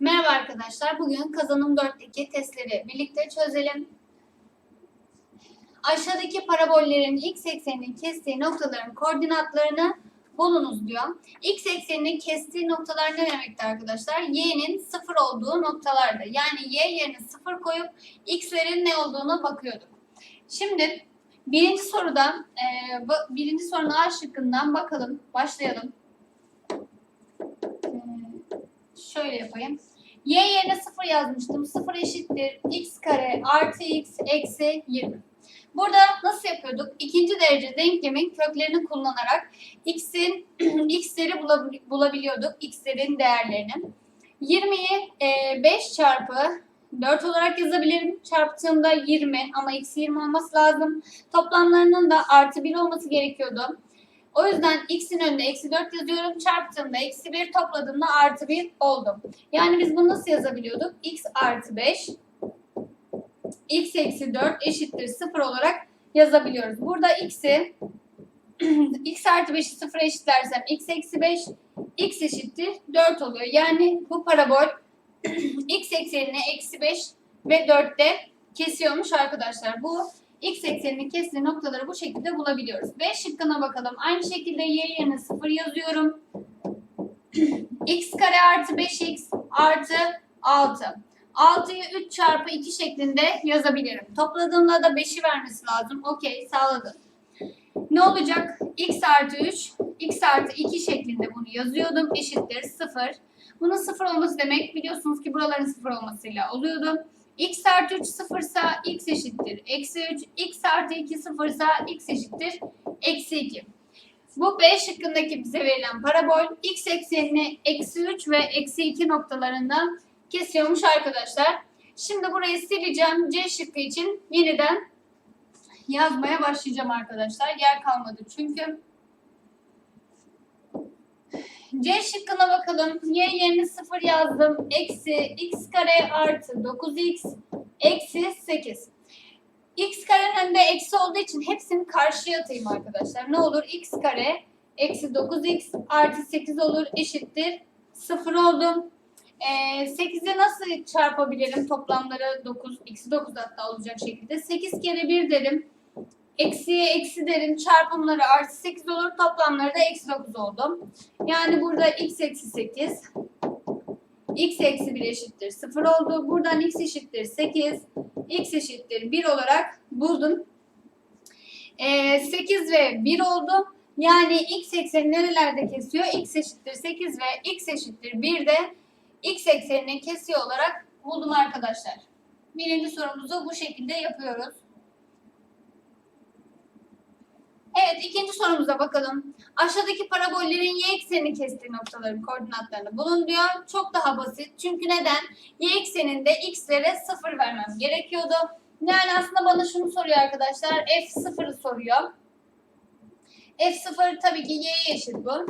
Merhaba arkadaşlar. Bugün kazanım 4'teki testleri birlikte çözelim. Aşağıdaki parabollerin x ekseninin kestiği noktaların koordinatlarını bulunuz diyor. X ekseninin kestiği noktalar ne demekti arkadaşlar? Y'nin sıfır olduğu noktalardı. Yani Y yerine sıfır koyup x'lerin ne olduğunu bakıyorduk. Şimdi birinci soruda e, birinci sorunun A şıkkından bakalım. Başlayalım. Hmm, Şöyle yapayım. Y yerine 0 yazmıştım. 0 eşittir x kare artı x eksi 20. Burada nasıl yapıyorduk? İkinci derece denklemin köklerini kullanarak x'in x'leri bulabil- bulabiliyorduk. x'lerin değerlerini. 20'yi 5 çarpı 4 olarak yazabilirim. Çarptığımda 20 ama eksi 20 olması lazım. Toplamlarının da artı 1 olması gerekiyordu. O yüzden x'in önüne eksi 4 yazıyorum. Çarptığımda eksi 1 topladığımda artı 1 oldu. Yani biz bunu nasıl yazabiliyorduk? x artı 5 x eksi 4 eşittir 0 olarak yazabiliyoruz. Burada x'i x artı 5'i 0'a eşitlersem x eksi 5 x eşittir 4 oluyor. Yani bu parabol x eksenini eksi 5 ve 4'te kesiyormuş arkadaşlar. Bu x ekseninin kestiği noktaları bu şekilde bulabiliyoruz. B şıkkına bakalım. Aynı şekilde y yerine 0 yazıyorum. x kare artı 5x artı 6. 6'yı 3 çarpı 2 şeklinde yazabilirim. Topladığımda da 5'i vermesi lazım. Okey sağladım. Ne olacak? x artı 3, x artı 2 şeklinde bunu yazıyordum. Eşittir 0. Bunun 0 olması demek biliyorsunuz ki buraların 0 olmasıyla oluyordu. X artı 3 0 ise x eşittir. Eksi 3, x artı 2 0 ise x eşittir. Eksi 2. Bu B şıkkındaki bize verilen parabol x eksenini eksi 3 ve eksi 2 noktalarından kesiyormuş arkadaşlar. Şimdi burayı sileceğim. C şıkkı için yeniden yazmaya başlayacağım arkadaşlar. Yer kalmadı çünkü. C şıkkına bakalım. Y yerine 0 yazdım. Eksi x kare artı 9x eksi 8. X karenin önünde eksi olduğu için hepsini karşıya atayım arkadaşlar. Ne olur? x kare eksi 9x artı 8 olur eşittir. 0 oldum. Ee, 8'i nasıl çarpabilirim? Toplamları 9, eksi 9 hatta olacak şekilde. 8 kere 1 derim. Eksiye eksi derim. Çarpımları artı 8 olur. Toplamları da eksi 9 oldu. Yani burada x eksi 8. x eksi 1 eşittir 0 oldu. Buradan x eşittir 8. x eşittir 1 olarak buldum. Ee, 8 ve 1 oldu. Yani x ekseni nerelerde kesiyor? x eşittir 8 ve x eşittir 1 de x eksenini kesiyor olarak buldum arkadaşlar. Birinci sorumuzu bu şekilde yapıyoruz. Evet ikinci sorumuza bakalım. Aşağıdaki parabollerin y eksenini kestiği noktaların koordinatlarını bulun diyor. Çok daha basit. Çünkü neden? Y ekseninde x'lere 0 vermem gerekiyordu. Yani aslında bana şunu soruyor arkadaşlar. F0'ı soruyor. F0 tabii ki y'ye eşit bu.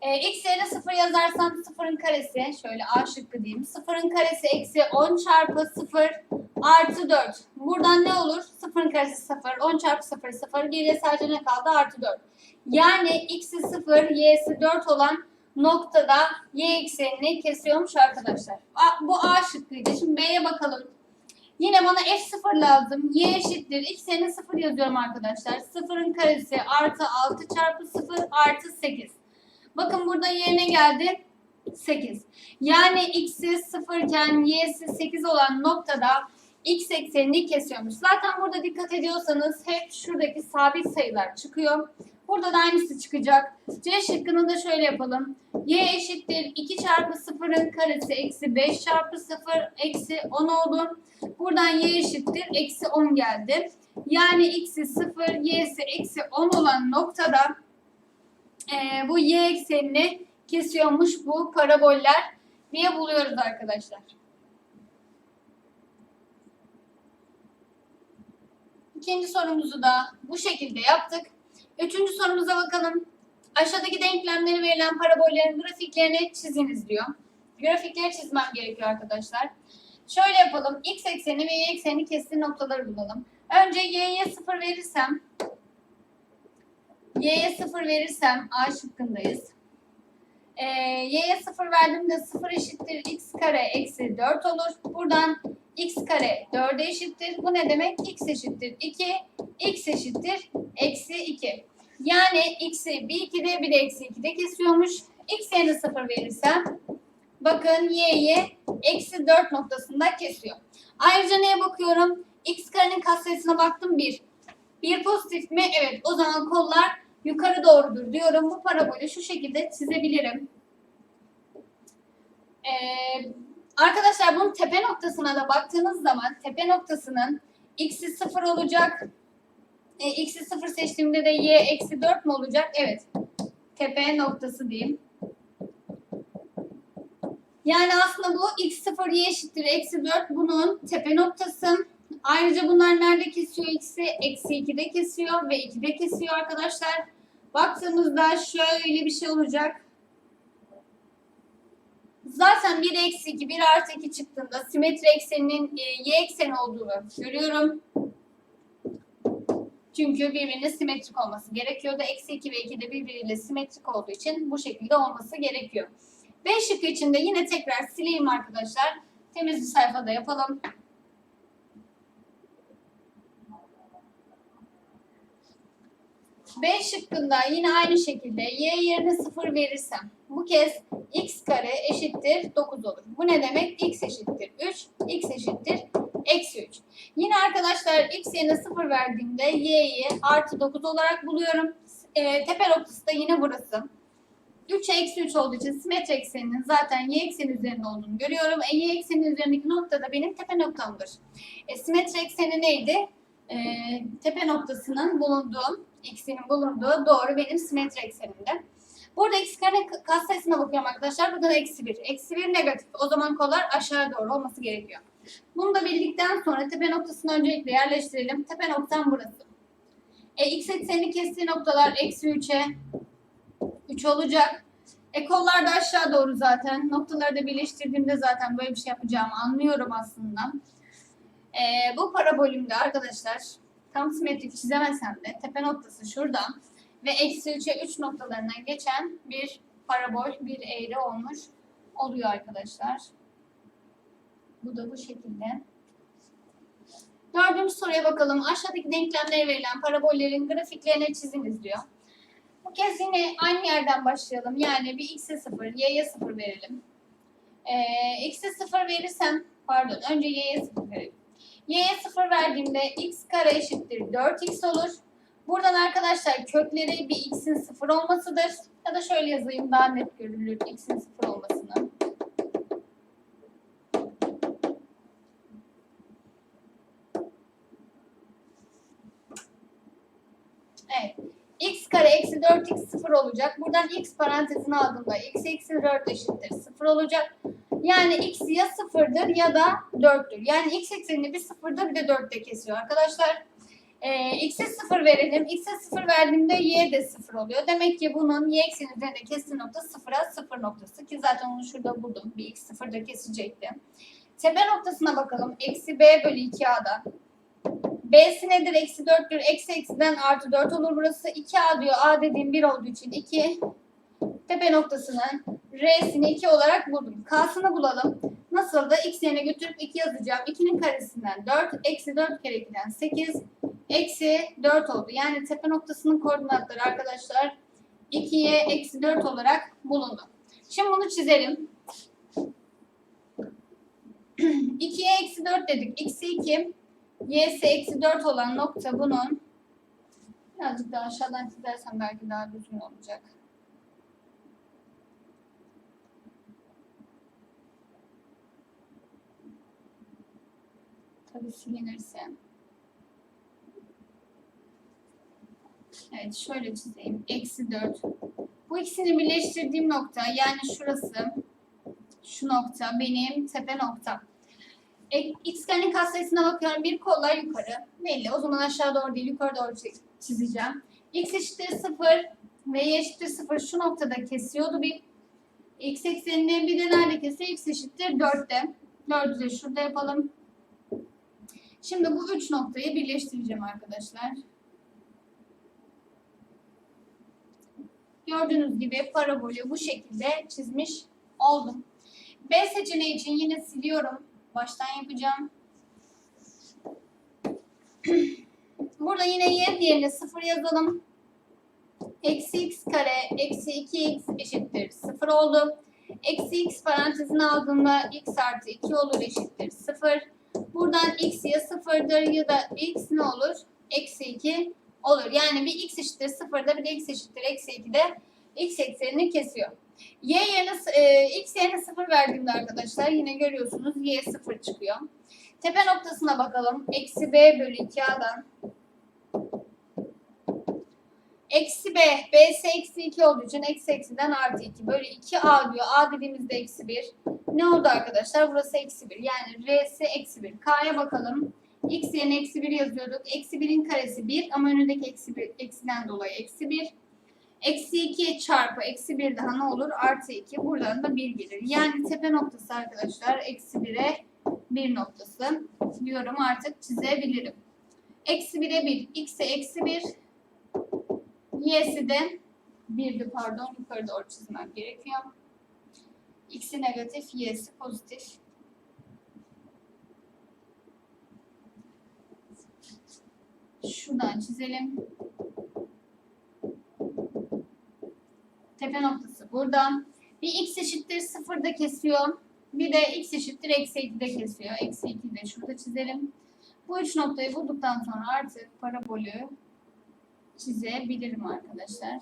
E, x yerine 0 yazarsam 0'ın karesi şöyle A şıkkı diyeyim. 0'ın karesi eksi 10 çarpı 0 artı 4. Buradan ne olur? 0'ın karesi 0. 10 çarpı 0 0. Geriye sadece ne kaldı? Artı 4. Yani x'i 0, y'si 4 olan noktada y eksenini kesiyormuş arkadaşlar. A, bu A şıkkıydı. Şimdi B'ye bakalım. Yine bana f0 lazım. y eşittir. x yerine 0 yazıyorum arkadaşlar. 0'ın karesi artı 6 çarpı 0 artı 8. Bakın burada y ne geldi? 8. Yani x'i 0 iken y'si 8 olan noktada x eksenini kesiyormuş. Zaten burada dikkat ediyorsanız hep şuradaki sabit sayılar çıkıyor. Burada da aynısı çıkacak. C şıkkını da şöyle yapalım. y eşittir 2 çarpı 0'ın karesi eksi 5 çarpı 0 eksi 10 oldu. Buradan y eşittir eksi 10 geldi. Yani x'i 0, y'si eksi 10 olan noktada e, bu y eksenini kesiyormuş bu paraboller diye buluyoruz arkadaşlar. İkinci sorumuzu da bu şekilde yaptık. Üçüncü sorumuza bakalım. Aşağıdaki denklemleri verilen parabollerin grafiklerini çiziniz diyor. Grafikleri çizmem gerekiyor arkadaşlar. Şöyle yapalım. X ekseni ve Y ekseni kestiği noktaları bulalım. Önce Y'ye 0 verirsem Y'ye 0 verirsem A şıkkındayız. Ee, y'ye 0 verdiğimde 0 eşittir x kare eksi 4 olur. Buradan x kare 4'e eşittir. Bu ne demek? x eşittir 2, x eşittir eksi 2. Yani x'i bir 2'de bir de eksi 2'de kesiyormuş. x yerine 0 verirsem bakın y'yi eksi 4 noktasında kesiyor. Ayrıca neye bakıyorum? x karenin katsayısına baktım 1. 1 pozitif mi? Evet. O zaman kollar yukarı doğrudur diyorum. Bu parabolü şu şekilde çizebilirim. Ee, arkadaşlar bunun tepe noktasına da baktığınız zaman tepe noktasının x'i 0 olacak. E, x'i 0 seçtiğimde de y eksi 4 mü olacak? Evet. Tepe noktası diyeyim. Yani aslında bu x0 y eşittir eksi 4 bunun tepe noktası. Ayrıca bunlar nerede kesiyor x'i? Eksi 2'de kesiyor ve 2'de kesiyor arkadaşlar. Baktığımızda şöyle bir şey olacak. Zaten 1 eksi 2, 1 artı 2 çıktığında simetri ekseninin e, y ekseni olduğunu görüyorum. Çünkü birbirine simetrik olması gerekiyordu. Eksi 2 ve 2 de birbiriyle simetrik olduğu için bu şekilde olması gerekiyor. B şıkkı için de yine tekrar sileyim arkadaşlar. Temiz bir sayfada yapalım. B şıkkında yine aynı şekilde y yerine 0 verirsem bu kez x kare eşittir 9 olur. Bu ne demek? x eşittir 3, x eşittir eksi 3. Yine arkadaşlar x yerine 0 verdiğimde y'yi artı 9 olarak buluyorum. E, tepe noktası da yine burası. 3 eksi 3 olduğu için simetri ekseninin zaten y ekseni üzerinde olduğunu görüyorum. E, y ekseni üzerindeki nokta da benim tepe noktamdır. E, simetri ekseni neydi? E, tepe noktasının bulunduğu, x'inin bulunduğu doğru benim simetri eksenimde. Burada x kare katsayısına bakıyorum arkadaşlar. Burada da eksi 1. Eksi 1 negatif. O zaman kollar aşağı doğru olması gerekiyor. Bunu da bildikten sonra tepe noktasını öncelikle yerleştirelim. Tepe noktam burası. E, x eksenini kestiği noktalar eksi 3'e 3 olacak. E kollar da aşağı doğru zaten. Noktaları da birleştirdiğimde zaten böyle bir şey yapacağımı anlıyorum aslında. E, bu parabolümde arkadaşlar tam simetrik çizemesem de tepe noktası şurada ve eksi 3'e 3 noktalarından geçen bir parabol, bir eğri olmuş oluyor arkadaşlar. Bu da bu şekilde. Dördüncü soruya bakalım. Aşağıdaki denklemlere verilen parabollerin grafiklerini çiziniz diyor. Bu kez yine aynı yerden başlayalım. Yani bir x'e 0, y'ye 0 verelim. Ee, x'e 0 verirsem, pardon önce y'ye 0 verelim. Y'ye 0 verdiğimde x kare eşittir 4x olur. Buradan arkadaşlar kökleri bir x'in 0 olmasıdır. Ya da şöyle yazayım daha net görülür x'in 0 olmasını. Evet. x kare eksi 4x 0 olacak. Buradan x parantezine aldığımda x eksi 4 eşittir 0 olacak. Yani x ya 0'dır ya da 4'tür. Yani x eksenini bir 0'da bir de 4'te kesiyor arkadaşlar. Ee, x'e 0 verelim. x'e 0 verdiğimde y de 0 oluyor. Demek ki bunun y ekseni üzerinde kestiği nokta 0'a 0 noktası. Ki zaten onu şurada buldum. Bir x 0'da kesecekti. Tepe noktasına bakalım. Eksi b bölü 2a'dan. B'si nedir? Eksi 4'tür. Eksi eksiden artı 4 olur burası. 2A diyor. A dediğim 1 olduğu için 2. Tepe noktasının R'sini 2 olarak buldum. K'sını bulalım. Nasıl da x yerine götürüp 2 yazacağım. 2'nin karesinden 4. Eksi 4 kere 2'den 8. Eksi 4 oldu. Yani tepe noktasının koordinatları arkadaşlar 2'ye eksi 4 olarak bulundu. Şimdi bunu çizelim. 2'ye eksi 4 dedik. X'i 2. Y'si eksi 4 olan nokta bunun birazcık daha aşağıdan çizersem belki daha düzgün olacak. Tabii. Evet şöyle çizeyim. Eksi 4. Bu ikisini birleştirdiğim nokta yani şurası şu nokta benim tepe noktam. E, x karenin katsayısına bakıyorum. Bir kollar yukarı. Belli. O zaman aşağı doğru değil yukarı doğru çizeceğim. x eşittir 0 ve y eşittir 0 şu noktada kesiyordu bir. x eksenini bir de nerede kesiyor? x eşittir 4'te. 4'ü de şurada yapalım. Şimdi bu üç noktayı birleştireceğim arkadaşlar. Gördüğünüz gibi parabolü bu şekilde çizmiş oldum. B seçeneği için yine siliyorum. Baştan yapacağım. Burada yine y yerine 0 yazalım. Eksi x kare eksi 2x eşittir 0 oldu. Eksi x parantezine aldığımda x artı 2 olur eşittir 0. Buradan x ya 0'dır ya da x ne olur? Eksi 2 olur. Yani bir x eşittir 0'da bir de x eşittir eksi 2'de x eksenini kesiyor. Y yerine, e, x yerine 0 verdiğimde arkadaşlar yine görüyorsunuz y 0 çıkıyor. Tepe noktasına bakalım. Eksi b bölü 2a'dan Eksi b, b'si eksi 2 olduğu için eksi eksiden artı 2 bölü 2a diyor. a dediğimizde eksi 1. Ne oldu arkadaşlar? Burası eksi 1. Yani r'si eksi 1. k'ya bakalım. x yerine eksi 1 yazıyorduk. Eksi 1'in karesi 1 ama önündeki eksi 1, eksiden dolayı eksi 1. Eksi 2 çarpı eksi 1 daha ne olur? Artı 2. Buradan da 1 gelir. Yani tepe noktası arkadaşlar eksi 1'e 1 noktası diyorum artık çizebilirim. Eksi 1'e 1, x'e eksi 1, y'si de 1'di pardon yukarı doğru çizmem gerekiyor. x'i negatif, y'si pozitif. Şuradan çizelim. Tepe noktası buradan. Bir x eşittir 0'da kesiyor. Bir de x eşittir eksi 2'de kesiyor. Eksi 2'yi de şurada çizelim. Bu üç noktayı bulduktan sonra artık parabolü çizebilirim arkadaşlar.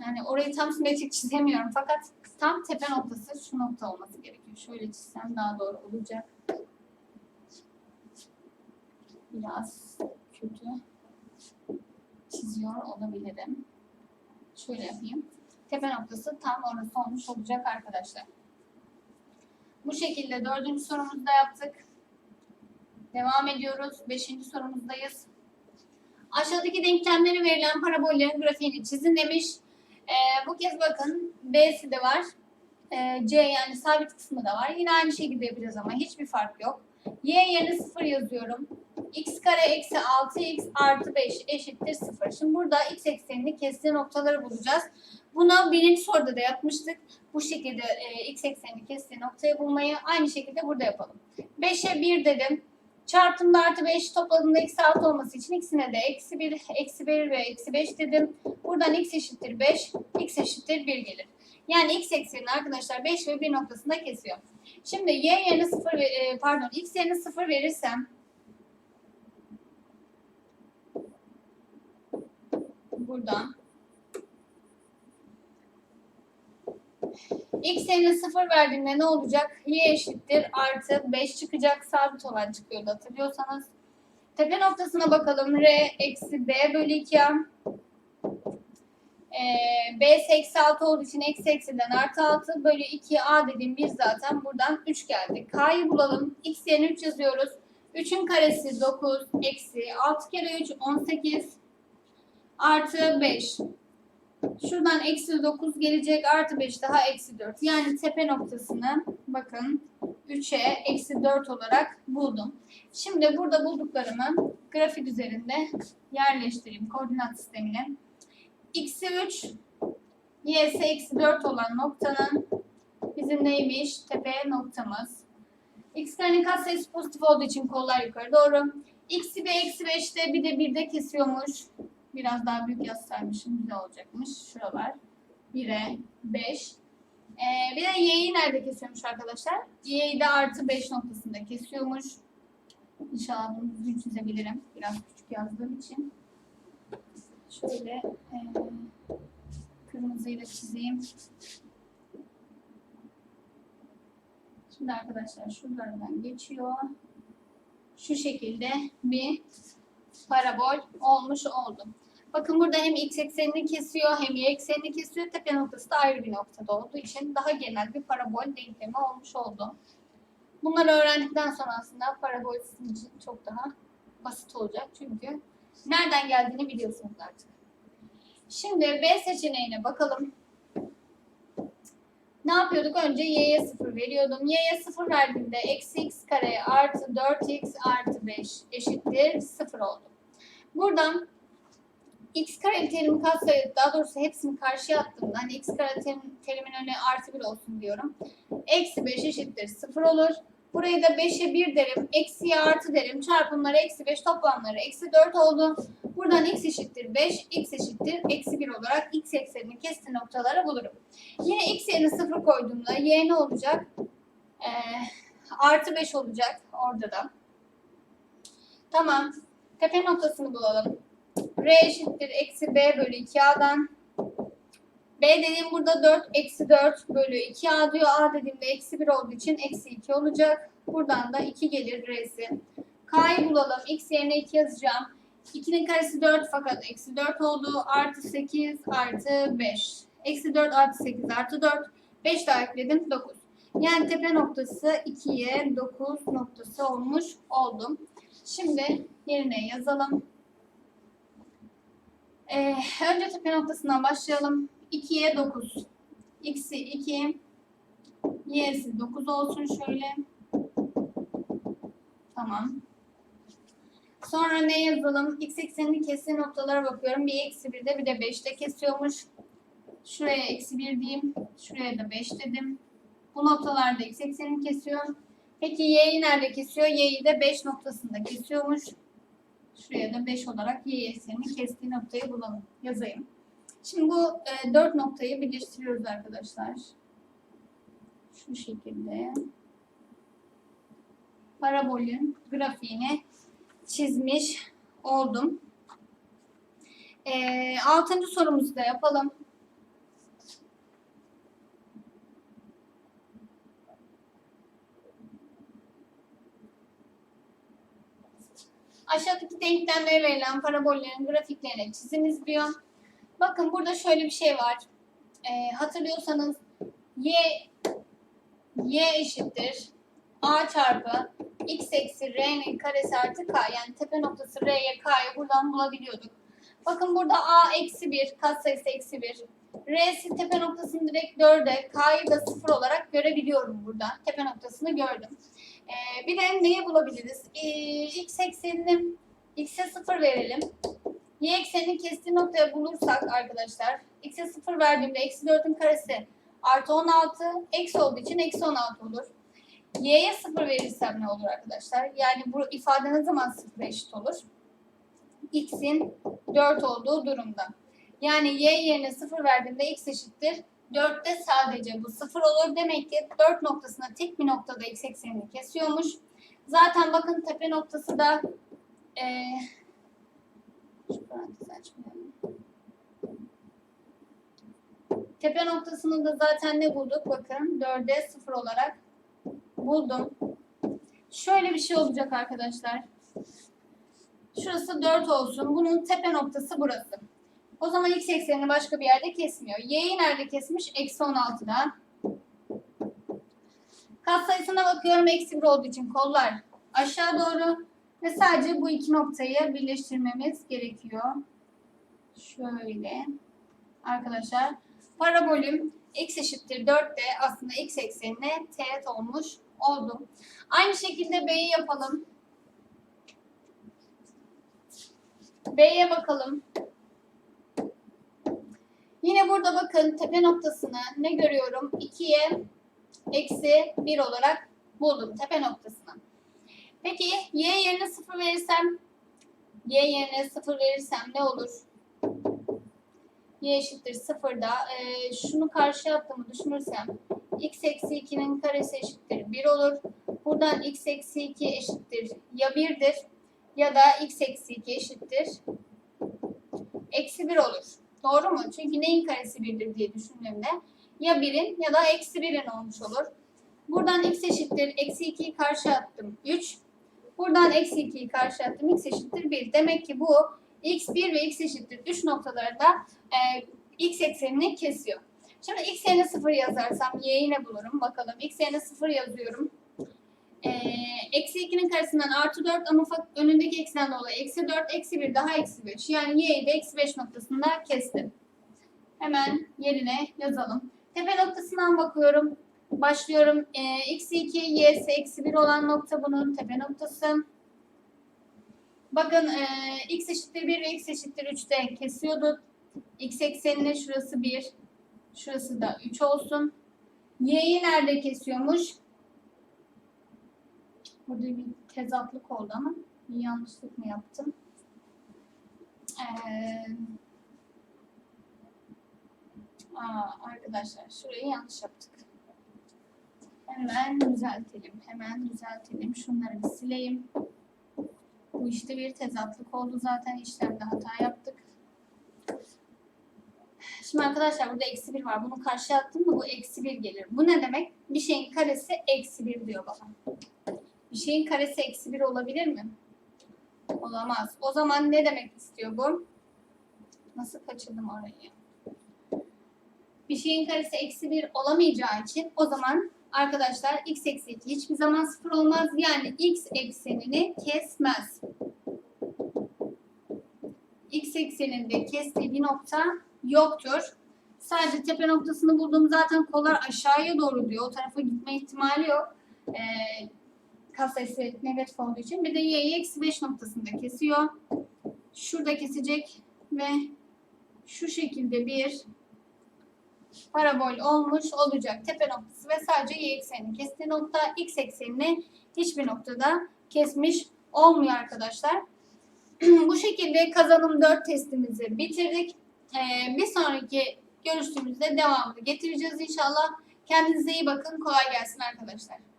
Yani orayı tam simetrik çizemiyorum fakat tam tepe noktası şu nokta olması gerekiyor. Şöyle çizsem daha doğru olacak. Biraz kötü çiziyor olabilirim. Şöyle yapayım. Tepe noktası tam orası olmuş olacak arkadaşlar. Bu şekilde dördüncü sorumuzu da yaptık. Devam ediyoruz. Beşinci sorumuzdayız. Aşağıdaki denklemleri verilen parabollerin grafiğini çizin demiş. Ee, bu kez bakın B'si de var. Ee, C yani sabit kısmı da var. Yine aynı şekilde yapacağız ama hiçbir fark yok. Y yerine 0 yazıyorum. x kare eksi 6x artı 5 eşittir 0. Şimdi burada x eksenini kestiği noktaları bulacağız. Bunu birinci soruda da yapmıştık. Bu şekilde e, x eksenini kestiği noktayı bulmayı aynı şekilde burada yapalım. 5'e 1 dedim. Çarptığımda artı 5 topladığımda eksi 6 olması için ikisine de eksi 1, eksi 1 ve eksi 5 dedim. Buradan x eşittir 5, x eşittir 1 gelir. Yani x eksenini arkadaşlar 5 ve 1 noktasında kesiyor. Şimdi y yerine 0, e, pardon x yerine 0 verirsem buradan x yerine 0 verdiğimde ne olacak? y eşittir artı 5 çıkacak. Sabit olan çıkıyordu hatırlıyorsanız. Tepe noktasına bakalım. r eksi b bölü 2a. Ee, b eksi 6 olduğu için eksi eksiden artı 6 bölü 2a dediğim bir zaten buradan 3 geldi. k'yı bulalım. x yerine 3 yazıyoruz. 3'ün karesi 9 eksi 6 kere 3 18 artı 5. Şuradan eksi 9 gelecek artı 5 daha eksi 4. Yani tepe noktasını bakın 3'e eksi 4 olarak buldum. Şimdi burada bulduklarımı grafik üzerinde yerleştireyim koordinat sistemine. X'i 3, Y'si eksi 4 olan noktanın bizim neymiş? Tepe noktamız. X karenin katsayısı pozitif olduğu için kollar yukarı doğru. X'i bir eksi 5'te bir de 1'de kesiyormuş. Biraz daha büyük yazsaymışım güzel olacakmış. Şuralar. 1'e 5. Ee, bir de y'yi nerede kesiyormuş arkadaşlar? Y'yi de artı 5 noktasında kesiyormuş. İnşallah bunu düzgün çizebilirim. Biraz küçük yazdığım için. Şöyle e, kırmızıyla çizeyim. Şimdi arkadaşlar şuralardan geçiyor. Şu şekilde bir parabol olmuş oldu. Bakın burada hem x eksenini kesiyor hem y eksenini kesiyor. Tepe noktası da ayrı bir noktada olduğu için daha genel bir parabol denklemi olmuş oldu. Bunları öğrendikten sonra aslında parabol sizin için çok daha basit olacak. Çünkü nereden geldiğini biliyorsunuz artık. Şimdi B seçeneğine bakalım. Ne yapıyorduk? Önce y'ye 0 veriyordum. y'ye 0 verdiğimde eksi x kare artı 4x artı 5 eşittir 0 oldu. Buradan x kare terimi katsayı daha doğrusu hepsini karşıya attığımda hani x kare terim, terimin önüne artı 1 olsun diyorum. Eksi 5 eşittir 0 olur. Burayı da 5'e 1 derim. Eksiye artı derim. Çarpımları eksi 5 toplamları eksi 4 oldu. Buradan x eşittir 5, x eşittir eksi 1 olarak x eksenini kestiği noktaları bulurum. Yine x yerine 0 koyduğumda y ne olacak? Ee, artı 5 olacak orada da. Tamam. Tepe noktasını bulalım. R eşittir eksi B bölü 2A'dan. B dediğim burada 4 eksi 4 bölü 2A diyor. A dediğimde eksi 1 olduğu için eksi 2 olacak. Buradan da 2 gelir R'si. K'yı bulalım. X yerine 2 yazacağım. 2'nin karesi 4 fakat eksi 4 oldu. Artı 8 artı 5. Eksi 4 artı 8 artı 4. 5 daha ekledim 9. Yani tepe noktası 2'ye 9 noktası olmuş oldum. Şimdi yerine yazalım. Ee, önce tepe noktasından başlayalım. 2'ye 9. X'i 2. Y'si 9 olsun şöyle. Tamam. Sonra ne yazalım? X eksenini kestiği noktalara bakıyorum. Bir eksi 1'de bir de 5'te kesiyormuş. Şuraya eksi 1 diyeyim. Şuraya da 5 dedim. Bu noktalarda x eksenini kesiyor. Peki y'yi nerede kesiyor? Y'yi de 5 noktasında kesiyormuş. Şuraya da 5 olarak y eksenini kestiği noktayı bulalım. Yazayım. Şimdi bu e, 4 noktayı birleştiriyoruz arkadaşlar. Şu şekilde. Parabolün grafiğini çizmiş oldum. E, altıncı sorumuzu da yapalım. Aşağıdaki denklemlere verilen parabollerin grafiklerini çiziniz diyor. Bakın burada şöyle bir şey var. Ee, hatırlıyorsanız y y eşittir a çarpı x eksi r'nin karesi artı k yani tepe noktası r'ye k'yı buradan bulabiliyorduk. Bakın burada a eksi 1 katsayısı eksi 1. R'si tepe noktasını direkt 4'e k'yı da 0 olarak görebiliyorum burada. Tepe noktasını gördüm. Ee, bir de neyi bulabiliriz? X eksenini x'e 0 verelim. Y eksenini kestiği noktaya bulursak arkadaşlar x'e 0 verdiğimde eksi 4'ün karesi artı 16 eksi olduğu için eksi 16 olur. Y'ye 0 verirsem ne olur arkadaşlar? Yani bu ifade ne zaman 0'a eşit olur? X'in 4 olduğu durumda. Yani Y yerine 0 verdiğimde X eşittir. 4'te sadece bu 0 olur. Demek ki 4 noktasına tek bir noktada X eksenini kesiyormuş. Zaten bakın tepe noktası da açmayalım. Tepe noktasını da zaten ne bulduk? Bakın 4'e 0 olarak buldum. Şöyle bir şey olacak arkadaşlar. Şurası 4 olsun. Bunun tepe noktası burası. O zaman x eksenini başka bir yerde kesmiyor. Y'yi nerede kesmiş? Eksi 16'da. Katsayısına bakıyorum. Eksi 1 olduğu için kollar aşağı doğru. Ve sadece bu iki noktayı birleştirmemiz gerekiyor. Şöyle. Arkadaşlar. Parabolüm x eşittir 4 de aslında x eksenine teğet olmuş oldu. Aynı şekilde B'yi yapalım. B'ye bakalım. Yine burada bakın tepe noktasını ne görüyorum? 2'ye eksi 1 olarak buldum tepe noktasını. Peki y yerine 0 verirsem y yerine 0 verirsem ne olur? y eşittir 0'da e, şunu karşı attığımı düşünürsem x eksi 2'nin karesi eşittir 1 olur. Buradan x eksi 2 eşittir ya 1'dir ya da x eksi 2 eşittir eksi 1 olur. Doğru mu? Çünkü neyin karesi 1'dir diye düşündüğümde ya 1'in ya da eksi 1'in olmuş olur. Buradan x eşittir eksi 2'yi karşı attım 3. Buradan eksi 2'yi karşı attım x eşittir 1. Demek ki bu x1 ve x eşittir 3 noktalarda e, x eksenini kesiyor. Şimdi x yerine 0 yazarsam y'yi ne bulurum? Bakalım x yerine 0 yazıyorum. E, eksi 2'nin karesinden artı 4 ama önündeki eksenden dolayı eksi 4, eksi 1 daha eksi 5. Yani y'yi de eksi 5 noktasında kestim. Hemen yerine yazalım. Tepe noktasından bakıyorum. Başlıyorum. E, eksi 2, y'si eksi 1 olan nokta bunun tepe noktası. Bakın e, x eşittir 1 ve x eşittir 3'te kesiyorduk. x eksenine şurası 1. Şurası da 3 olsun. Y'yi nerede kesiyormuş? Burada bir tezatlık oldu ama bir yanlışlık mı yaptım? Ee, arkadaşlar şurayı yanlış yaptık. Hemen düzeltelim. Hemen düzeltelim. Şunları bir sileyim. Bu işte bir tezatlık oldu zaten. işlemde hata yaptık. Şimdi arkadaşlar burada eksi 1 var. Bunu karşıya attım mı bu eksi 1 gelir. Bu ne demek? Bir şeyin karesi eksi 1 diyor bana. Bir şeyin karesi eksi 1 olabilir mi? Olamaz. O zaman ne demek istiyor bu? Nasıl kaçırdım orayı? Bir şeyin karesi eksi 1 olamayacağı için o zaman arkadaşlar x eksi 2 hiçbir zaman sıfır olmaz. Yani x eksenini kesmez. X ekseninde kestiği bir nokta yoktur. Sadece tepe noktasını bulduğum zaten kollar aşağıya doğru diyor. O tarafa gitme ihtimali yok. Ee, kas sayısı negatif olduğu için. Bir de y'yi eksi 5 noktasında kesiyor. Şurada kesecek ve şu şekilde bir parabol olmuş olacak. Tepe noktası ve sadece y eksenini kestiği nokta x eksenini hiçbir noktada kesmiş olmuyor arkadaşlar. Bu şekilde kazanım 4 testimizi bitirdik. Ee, bir sonraki görüştüğümüzde devamını getireceğiz inşallah. Kendinize iyi bakın. Kolay gelsin arkadaşlar.